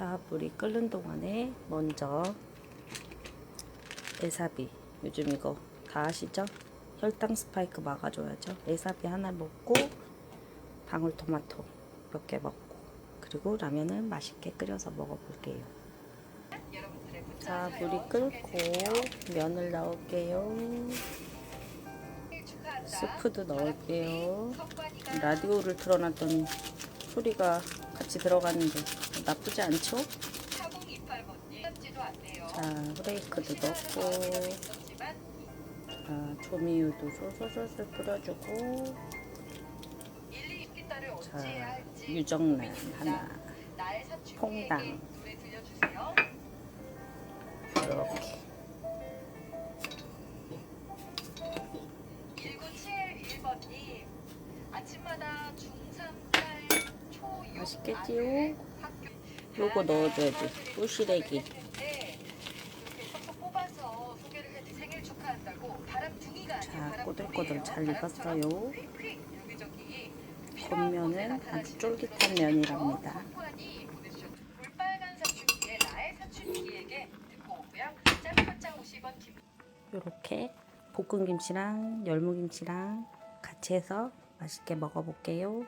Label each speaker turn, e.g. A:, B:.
A: 자, 물이 끓는 동안에 먼저 에사비 요즘 이거 다 아시죠? 혈당 스파이크 막아줘야죠. 에사비 하나 먹고 방울토마토 몇 개 먹고 그리고 라면을 맛있게 끓여서 먹어볼게요. 자, 물이 끓고 면을 넣을게요. 스프도 넣을게요. 라디오를 틀어놨더니 소리가 같이 들어가는데 나쁘지 않죠? 자, 후레이크도 넣고, 자, 조미유도 솔솔솔솔 뿌려주고, 자, 유정란 하나, 퐁당 이렇게.
B: 1971번님 아침마다 중3 딸 초6
A: 맛있겠지요? 요거 넣어줘야지.
B: 이렇게 아닌
A: 자, 꼬들꼬들. 잘 익었어요. 겉면은 아주 쫄깃한. 면이랍니다.
B: 성관이 보내주셨고 볼빨간 사춘기의 나의 사춘기에게 듣고 오고요. 짬뽕장 50원 김
A: 요렇게 볶은 김치랑 열무김치랑 같이 해서 맛있게 먹어볼게요.